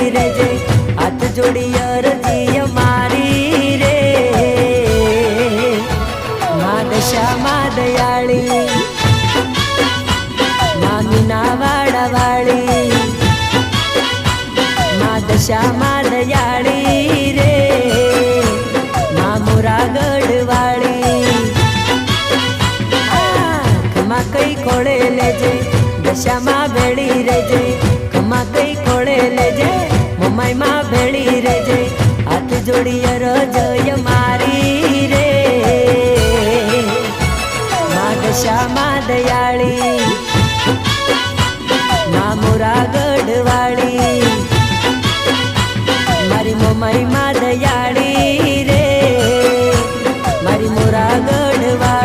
ભેળી રેજે હાથ જોડી અરજી મારી રે. મા દશામાં દયાળી મામીના વાડા વાળી. મા દશામાં દયાળી રે. મા મોરાગઢ વાળી. કઈ ખોળે લેજે દશામાં ભેળી રેજે માયમાં ભેળી રેજે હાથ જોડી રજય મારી રે. માં દશામાં દયાળી, માં મોરાગઢવાળી મારી મોમાઈમાં દયાળી રે. મારી મોરાગઢવાળી